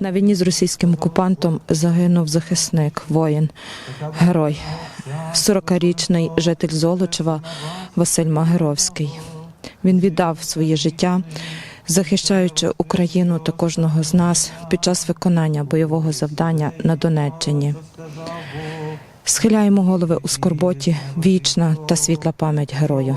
На війні з російським окупантом загинув захисник, воїн, герой, 40-річний житель Золочева Василь Магеровський. Він віддав своє життя, захищаючи Україну та кожного з нас під час виконання бойового завдання на Донеччині. Схиляємо голови у скорботі, вічна та світла пам'ять герою.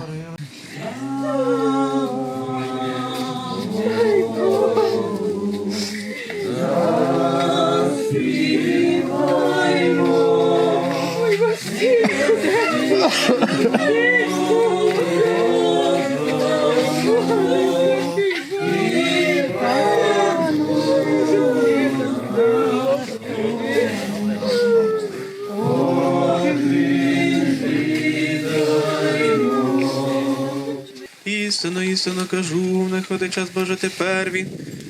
Істинно, істинно кажу, не ходить час Боже тепер він,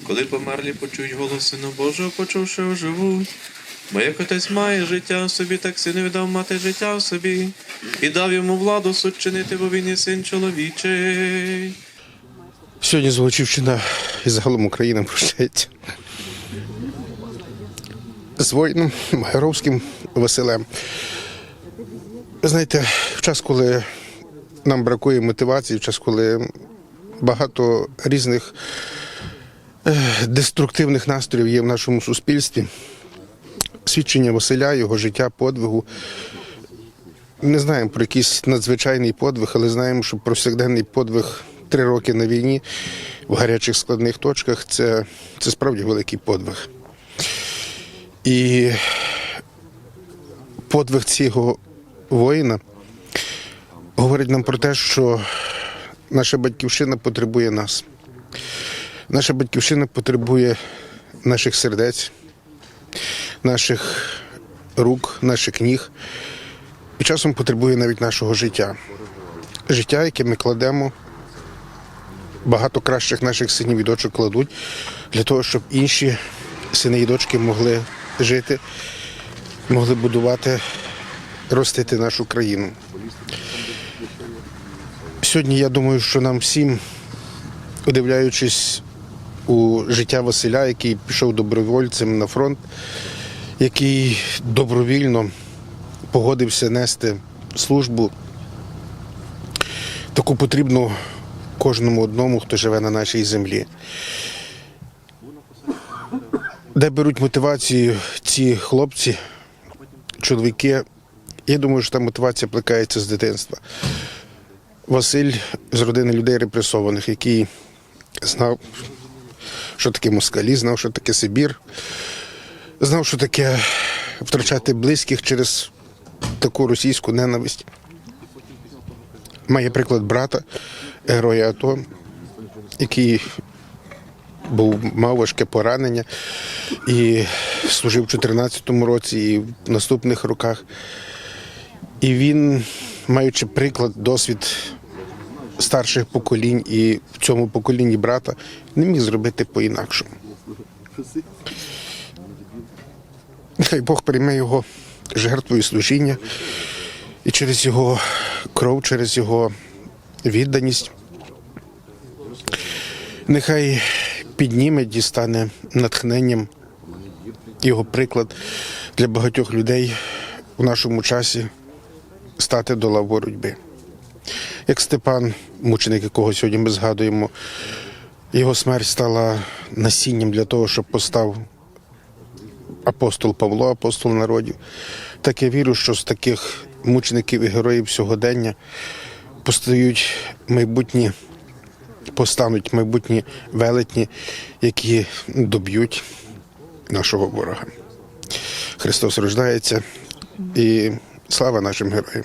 коли померлі почують голос Сина Божого, почувши оживуть. Бо як отець має життя в собі, так син віддав мати життя в собі, і дав йому владу суд бо він є син чоловічий. Сьогодні Золочівщина і загалом Україна прощається з воїном Магеровським Василем. Знаєте, в час, коли нам бракує мотивації, в час, коли багато різних деструктивних настроїв є в нашому суспільстві, свідчення Василя, його життя, подвигу. Не знаємо про якийсь надзвичайний подвиг, але знаємо, що повсякденний подвиг три роки на війні в гарячих складних точках це, це справді великий подвиг. І подвиг цього воїна говорить нам про те, що наша батьківщина потребує нас. Наша батьківщина потребує наших сердець, наших рук, наших ніг і часом потребує навіть нашого життя. Життя, яке ми кладемо, багато кращих наших синів і дочок кладуть для того, щоб інші сини і дочки могли жити, могли будувати, ростити нашу країну. Сьогодні я думаю, що нам всім, удивляючись у життя Василя, який пішов добровольцем на фронт, який добровільно погодився нести службу, таку потрібну кожному одному, хто живе на нашій землі. Де беруть мотивацію ці хлопці, чоловіки, я думаю, що та мотивація плекається з дитинства. Василь з родини людей репресованих, який знав, що таке москалі, знав, що таке Сибір, знав, що таке втрачати близьких через таку російську ненависть. Має приклад брата, героя АТО, який був, мав важке поранення і служив у 2014 році і в наступних роках. І він, маючи приклад, досвід старших поколінь і в цьому поколінні брата, не міг зробити по-інакшому. Хай Бог прийме його жертвою служіння і через його кров, через його відданість. Нехай підніме, дістане натхненням його приклад для багатьох людей у нашому часі стати до лав боротьби. Як Степан, мученик, якого сьогодні ми згадуємо, його смерть стала насінням для того, щоб постав апостол Павло, апостол народів. Так я вірю, що з таких мучеників і героїв сьогодення постають майбутні, постануть майбутні велетні, які доб'ють нашого ворога. Христос рождається і слава нашим героям.